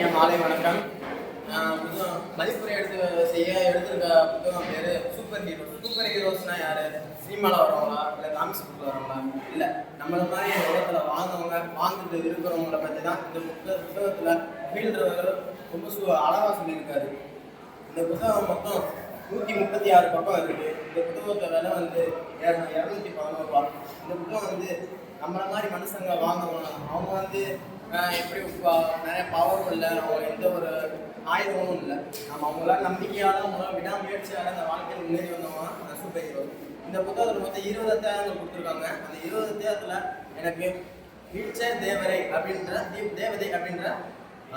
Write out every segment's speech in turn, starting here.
என் மாலை வணக்கம். புத்தகம் மதிப்புரை எடுத்து செய்ய எடுத்திருக்க புத்தகம் பேர் சூப்பர் ஹீரோ சூப்பர் ஹீரோஸ்னால் யார்? சினிமாவில் வரவங்களா? இல்லை காமிக்ஸ் புக்கில் வரவங்களா? இல்லை நம்மளை மாதிரி இந்த உலகத்தில் வாழ்ந்தவங்க வாழ்ந்துட்டு இருக்கிறவங்கள பற்றி தான் இந்த புத்த புத்தகத்தில் ஃபீல்டர் ரொம்ப சு அழகாக சொல்லியிருக்காரு. இந்த புத்தகம் மொத்தம் நூற்றி முப்பத்தி ஆறு பக்கம் இருக்குது இந்த புத்தகத்தை விலை வந்து இரநூத்தி பதினோரு ரூபா இந்த புத்தகம் வந்து நம்மள மாதிரி மனுஷங்க வாங்கணும் அவங்க வந்து எப்படி நிறைய பவரும் இல்லை. அவங்க எந்த ஒரு ஆயுதமும் இல்லை. நம்ம அவங்கள நம்பிக்கையால அவங்கள விடாமுயற்சியால அந்த வாழ்க்கையில் முன்னேறி வந்தவங்க சூப்பர் ஹீரோ இந்த புத்தகத்தில் மொத்தம் இருபது அத்தியாயங்கள் கொடுத்துருக்காங்க. அந்த இருபது அத்தியாயத்தில் எனக்கு வீழ்ச்சர் தேவரை அப்படின்ற தீ- தேவதை அப்படின்ற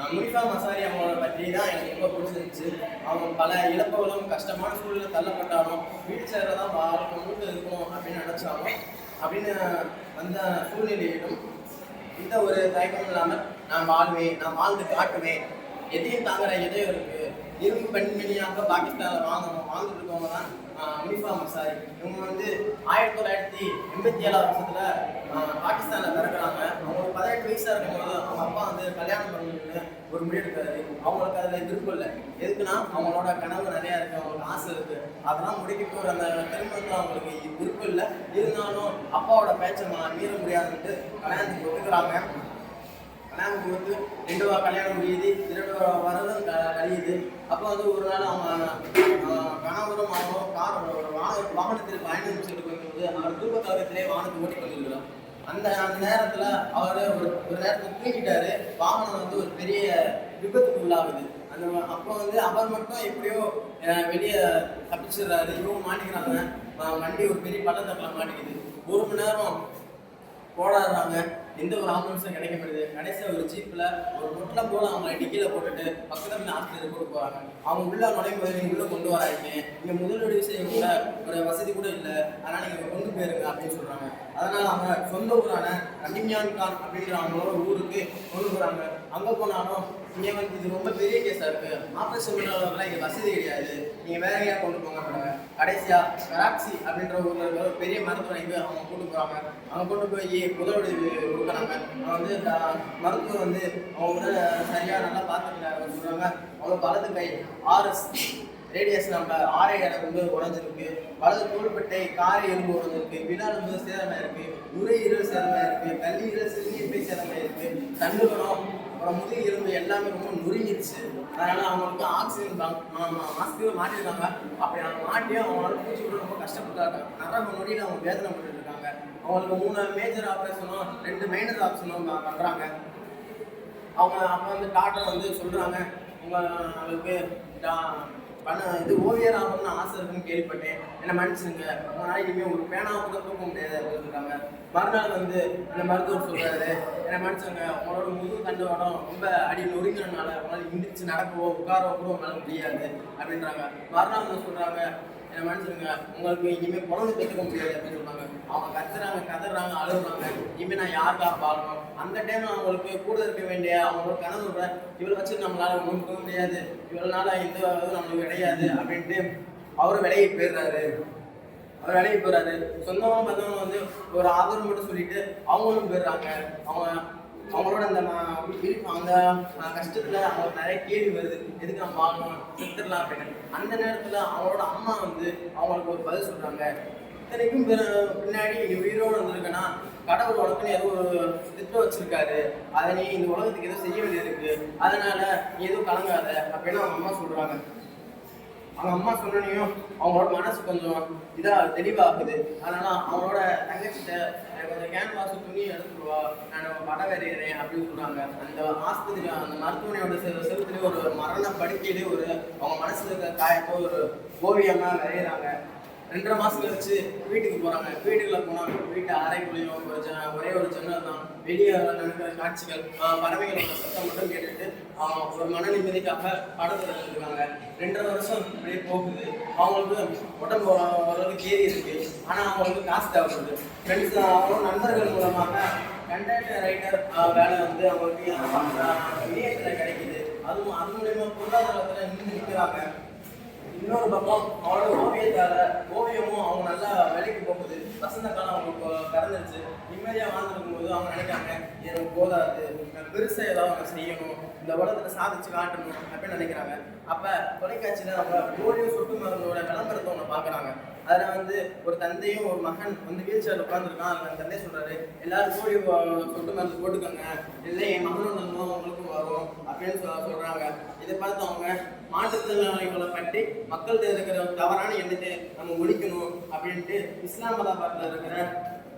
முனிஃபா மசாரி அவங்கள பற்றி தான் எனக்கு ரொம்ப பிடிச்சிருந்துச்சு. அவங்க பல இழப்புகளும் கஷ்டமான சூழ்நிலை தள்ளப்பட்டாலும் வீழ்ச்சேரில் சேரில் தான் வாழ்க்கை மூட்டு இருக்கணும் அப்படின்னு நினச்சாலும் அப்படின்னு அந்த சூழ்நிலையிலும் இந்த ஒரு தயக்கம் இல்லாமல் நான் வாழ்வேன் நான் வாழ்ந்து காட்டுவேன். எதையும் தாங்குற எதையும் இருக்கு. இரும்பு பெண்மணியாக பாகிஸ்தானில் வாங்கணும் வாழ்ந்துட்டு இருக்கவங்க தான் ஆஹ் முனிஃபா மசாரி இவங்க வந்து ஆயிரத்தி தொள்ளாயிரத்தி எண்பத்தி ஏழாவது வருஷத்துல பாகிஸ்தானில் பிறக்கிறாங்க. அவங்க பதினெட்டு வயசாக இருக்கும்போது அவங்க அப்பா வந்து கல்யாணம் பண்ணிட்டு ஒரு முடிவு அவங்களுக்கு அதில் விருப்பம் இல்லை எதுக்குன்னா அவங்களோட கனவு நிறையா இருக்குது அவங்களுக்கு ஆசை இருக்குது அதெல்லாம் முடிக்கிட்டு ஒரு அந்த திருமணத்தில் அவங்களுக்கு விருப்பம் இல்லை. இருந்தாலும் அப்பாவோட பேச்சை நான் மீற முடியாதுன்ட்டு கல்யாணத்துக்கு ஒத்துக்கிறாங்க. கல்யாணத்துக்கு வந்து ரெண்டு வா கல்யாணம் முடியுது இரண்டு வா- வருடம் க- கழியுது. அப்போ வந்து ஒரு நாள் அவங்க கணவரும் அவங்களும் கார் வாகனத்தில் பயணம் சென்று போகும்போது அவர் தூக்க கழகத்திலே வாகனத்தை ஓட்டி கொண்டிருக்கிறார் அந்த அந்த நேரத்துல அவர் ஒரு ஒரு நேரத்துல தூங்கிட்டாரு. வாகனம் வந்து ஒரு பெரிய விபத்துக்கு உள்ளாகுது. அந்த அப்போ வந்து அவர் மட்டும் எப்படியோ வெளியே தப்பிச்சிடுறாரு. இவங்க மாட்டிக்கிறாங்க. வண்டி ஒரு பெரிய பள்ளத்தட்டில் மாட்டிக்குது. ஒரு மணி நேரம் போராடுறாங்க எந்த ஒரு ஆம்புலன்ஸும் கிடைக்க மாட்டேது கடைசியாக ஒரு ஜீப்பில் ஒரு பொட்டலம் போல அவங்க டிக்கியில் போட்டுட்டு பக்கத்துல ஆஸ்பத்திரி கூட போகிறாங்க அவங்க உள்ளே நுழையும் போது நீங்கள் உள்ளே கொண்டு வராங்க இங்கே முதலுடைய விஷயம் கூட ஒரு வசதி கூட இல்லை. அதனால் நீங்கள் கொண்டு போயிருங்க அப்படின்னு சொல்கிறாங்க அதனால் அவங்க சொந்த ஊரான ரண்டிமியான் கான் அப்படிங்கிற அவங்களோட ஊருக்கு கொண்டு போகிறாங்க அங்கே போனாலும் இங்கே வந்து இது ரொம்ப பெரிய கேஸாக இருக்குது ஆபரேஷன் பண்ணுறவங்களாம் இங்கே வசதி கிடையாது. நீங்கள் வேற எங்கேயா கொண்டு போங்க அப்படின்னாங்க கடைசியா கராக்சி அப்படின்ற ஊரில் இருக்கிற ஒரு பெரிய மருத்துவமனைக்கு அவங்க கொண்டு போகிறாங்க அவங்க கொண்டு போய் முதலுதவி கொடுக்குறாங்க. அவங்க வந்து இந்த மருத்துவர் வந்து அவங்க சரியாக நல்லா பார்த்துக்கிறாங்க சொல்கிறாங்க அவங்க வலது கை ஆர்எஸ் ரேடியஸ் நம்ம ஆரை இடம் வந்து உடஞ்சிருக்கு. வலது தோள்பட்டை காரை எலும்பு உடஞ்சிருக்கு. வினாலும்பு சேதமாயிருக்கு சேதமாக இருக்குது கல்லீரல் சிறுநீர்ப்பை இருக்குது தண்டுகணம் அப்புறம் முதுகு எலும்பு எல்லாமே ரொம்ப நொறுங்கிடுச்சு அதனால அவங்களுக்கு ஆக்சிஜன் மாஸ்க்கு மாட்டிருக்காங்க. அப்படி அவங்க மாட்டி அவங்களால பூச்சி கூட ரொம்ப கஷ்டப்பட்டாங்க. நரம்பு நொடியில் அவங்க வேதனை பண்ணிட்டு இருக்காங்க அவங்களுக்கு மூணு மேஜர் ஆப்ரேஷனும் ரெண்டு மைனர் ஆப்ரேஷனும் பண்றாங்க. அவங்க அப்போ வந்து டாக்டர் வந்து சொல்றாங்க. உங்களுக்கு பண்ண இது ஓவியர் ஆகணும்னு ஆசை இருக்குன்னு கேள்விப்பட்டேன். என்ன மன்னிச்சுங்க அதனால இனிமேல் ஒரு பேனாவை கூட தூக்க முடியாது அப்படின்னு சொல்றாங்க மறுநாள் வந்து இந்த மருத்துவர் சொல்றாரு. என்ன மன்னிச்சுங்க உங்களோட முதுகு தண்டவாடம் ரொம்ப அடி நொறுங்கிறனால உங்களால் எந்திரிச்சு நடக்கவோ உட்காரவோ கூட உங்களால் முடியாது அப்படின்றாங்க. மறுநாள் வந்து சொல்றாங்க என்ன மன்னிச்சிருங்க உங்களுக்கு இனிமேல் குழந்தை பெற்றுக்க முடியாது அப்படின்னு சொன்னாங்க அவங்க கத்துறாங்க கதறாங்க அழுகுறாங்க. இனிமேல் நான் யாருக்காக பாடணும் அந்த டைம் அவங்களுக்கு கூட இருக்க வேண்டிய அவங்களோட கனவு கூட இவளை வச்சு நம்மளால ஒன்றும் போக முடியாது. இவ்வளோ எந்த இதுவும் நம்மளுக்கு கிடையாது அப்படின்ட்டு அவரும் விலகி போயிடுறாரு. அவர் விலகி போயிடுறாரு. சொந்தமாக பார்த்தவங்க வந்து ஒரு ஆதரவு மட்டும் சொல்லிட்டு அவங்களும் போயிடுறாங்க. அவங்க அவங்களோட அந்த அந்த கஷ்டத்தில் கஷ்டத்துல அவங்களுக்கு நிறைய கேள்வி வருது. எதுக்கு நம்ம வாங்கணும் செத்துடலாம் அப்படின்னு. அந்த நேரத்துல அவங்களோட அம்மா வந்து அவங்களுக்கு ஒரு பதில் சொல்றாங்க. இத்தனைக்கும் பின்னாடி நீ உயிரோடு வந்திருக்கேன்னா கடவுள் உனக்குன்னு ஏதோ ஒரு திட்டம் வச்சிருக்காரு. அதை நீ இந்த உலகத்துக்கு ஏதோ செய்ய வேண்டியது இருக்கு. அதனால நீ எதுவும் கலங்காத அப்படின்னு அவங்க அம்மா சொல்றாங்க. அவங்க அம்மா சொன்னனையும் அவங்களோட மனசு கொஞ்சம் இதாக தெளிவாகுது. அதனால அவங்களோட தங்கச்சிட்ட எனக்கு கொஞ்சம் கேன்வாஸ் துணி எடுத்துருவா நான் படம் வரைகிறேன் அப்படின்னு சொல்றாங்க அந்த ஆஸ்பத்திரி அந்த மருத்துவமனையோட செ செலுத்துலேயே ஒரு மரண படுக்கையிலே ஒரு அவங்க மனசுல இருக்க காயத்தை ஒரு ஓவியமாக வரைகிறாங்க ரெண்டரை மாசத்துல வச்சு வீட்டுக்கு போறாங்க. வீட்டுக்குள்ள போனா வீட்டு அறைக்குள்ளேயும் ஒரு ஒரே ஒரு ஜன்னல் தான். வெளியே நடக்கிற காட்சிகள் பறவைகள் பறவைகளோட சத்தம் மட்டும் கேட்டுட்டு ஒரு மன நிம்மதிக்காக படத்துல இருக்காங்க ரெண்டரை வருஷம் அப்படியே போகுது. அவங்களுக்கு உடம்பு ஓரளவுக்கு கேரி இருக்கு. ஆனா அவங்களுக்கு காசு தேவைப்படுது. ஃப்ரெண்ட்ஸ் அவங்களும் நண்பர்கள் மூலமாக கண்டக்டர் ரைட்டர் வேலை வந்து அவங்களுக்கு ஆஹ் கிடைக்குது. அதுவும் அது மூலயமா பொருளாதாரத்துல நின்று நிற்கிறாங்க இன்னொரு பக்கம் அவனோட ஓவியத்தால ஓவியமும் அவங்க நல்லா வேலைக்கு போகுது. வசந்த காலம் அவங்களுக்கு கடந்துருச்சு நிம்மதியா வாழ்ந்துருக்கும் போது அவங்க நினைக்காங்க எனக்கு போதாது. எனக்கு பெருசா ஏதாவது அவங்க செய்யணும். இந்த உலகத்துல சாதிச்சு காட்டணும். அப்படின்னு நினைக்கிறாங்க. அப்ப தொலைக்காட்சியில நம்ம போலியோ சொட்டு மருந்தோட விளம்பரத்தை ஒன்று பாக்குறாங்க அதுல வந்து ஒரு தந்தையும் ஒரு மகன் வந்து வீல் சேர்ல உட்காந்துருக்கான் அதுல அந்த தந்தை சொல்றாரு எல்லாரும் போலியோ சொட்டு மருந்து போட்டுக்கோங்க. இல்லை என் மகனும் அப்படின்னு சொல்ல சொல்றாங்க. இதை பார்த்து அவங்க மாற்றுத்திறனாளிகளை பற்றி மக்கள் இருக்கிற தவறான எண்ணத்தை நம்ம ஒழிக்கணும் அப்படின்ட்டு இஸ்லாமாபாத்ல இருக்கிற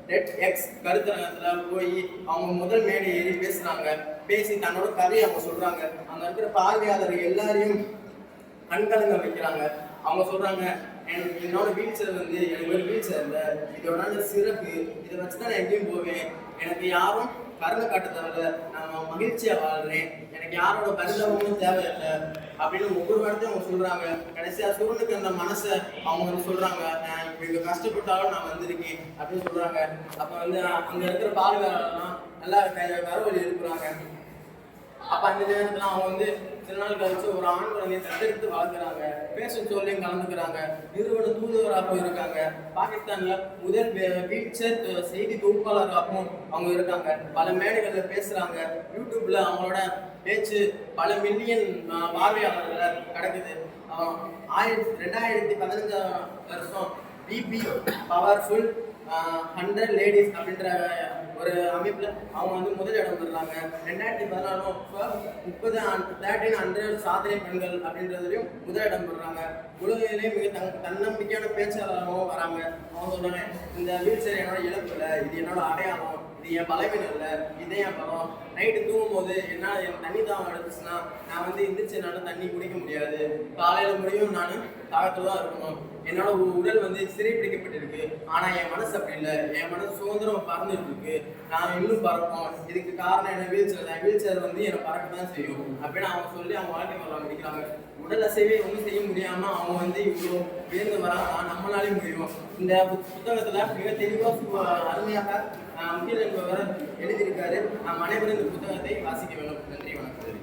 ரெட் எக்ஸ் கருத்தரங்கத்துல போய் அவங்க முதல் மேடை ஏறி பேசுறாங்க. பேசி தன்னோட கதையை அவங்க சொல்றாங்க. அங்க இருக்கிற பார்வையாளர்கள் எல்லாரையும் கண்கலங்க வைக்கிறாங்க. அவங்க சொல்றாங்க எனக்கு என்னோட வீல் சேர் வந்து எனக்கு ஒரு வீல் சேர் இல்லை இதோட சிறப்பு. இதை வச்சு தான் நான் எங்கேயும் போவேன். எனக்கு யாரும் கருணை காட்ட தேவையில்ல நான் மகிழ்ச்சியா வாழ்றேன். எனக்கு யாரோட பரிதாபமும் தேவையில்லை அப்படின்னு ஒவ்வொரு வார்த்தையும் அவங்க சொல்றாங்க. கடைசியா சுருனுக்கு அந்த மனசை அவங்க வந்து சொல்றாங்க. நான் இவங்க கஷ்டப்பட்டாலும் நான் வந்திருக்கேன் அப்படின்னு சொல்றாங்க. அப்ப வந்து அங்க இருக்கிற பாலுகாரெல்லாம் நல்லா கரவழி இருக்கிறாங்க அப்ப அந்த நேரத்துல அவங்க வந்து சில நாள் கழிச்சு ஒரு ஆண் குழந்தையை தத்தெடுத்து வளர்க்குறாங்க. பேசும் சொல்லையும் கலந்துக்கிறாங்க. நிறுவன தூதுவராகவும் இருக்காங்க பாகிஸ்தான்ல முதல் வீச்சர் செய்தி தொகுப்பாளராகவும் அவங்க இருக்காங்க. பல மேடைகளில் பேசுறாங்க. யூடியூப்ல அவங்களோட பேச்சு பல மில்லியன் பார்வையாளர்களை கிடக்குது. ஆயிரத்தி ரெண்டாயிரத்தி பதினஞ்சாம் வருஷம் பிபி பவர்ஃபுல் ஹண்ட்ரட் லேடிஸ் அப்படின்ற ஒரு அமைப்பில் அவங்க வந்து முதல் இடம் பெறுறாங்க. ரெண்டாயிரத்தி பதினாலும் முப்பது தேர்ட்டின் ஹண்ட்ரட் சாதனை பெண்கள் அப்படின்றதுலையும் முதல் இடம் பெறுறாங்க. மிக தன் தன்னம்பிக்கையான பேச்சாளராகவும் வராங்க. அவங்க சொல்றாங்க இந்த வீல் சேர் என்னோட இழப்பு இல்லை இது என்னோட அடையாளம். இது என் பலவீனம் இல்லை. இதே என் பலம். நைட்டு தூங்கும் போது என்ன என் தண்ணி தாகம் எடுத்துச்சுன்னா நான் வந்து எந்திரிச்சு என்னால் தண்ணி குடிக்க முடியாது. காலையில் முடியும் நான் தாகத்துல தான் இருக்கணும். என்னோட உடல் வந்து சிறைப்பிடிக்கப்பட்டிருக்கு ஆனால் என் மனசு அப்படி இல்லை. என் மனசு சுதந்திரம் பறந்துட்டு இருக்கு நான் இன்னும் பறப்போம் இதுக்கு காரணம் என்ன? வீல் சேர் தான். வீல் சேர் வந்து என்னை பறக்க தான் செய்யும். அப்படின்னு அவங்க சொல்லி அவங்க வாழ்க்கை வரலாம் முடிக்கிறாங்க. உடல் அசைவே ஒன்றும் செய்ய முடியாமல் அவங்க வந்து இவ்வளோ உயர்ந்து வராங்க. நம்மளாலே முடியும். இந்த புத்தகத்தில் மிக தெளிவாக அருமையாக முக்கிய என்பவர் எழுதியிருக்காரு. நாம் அனைவரும் இந்த புத்தகத்தை வாசிக்க வேண்டும். நன்றி வணக்கம்.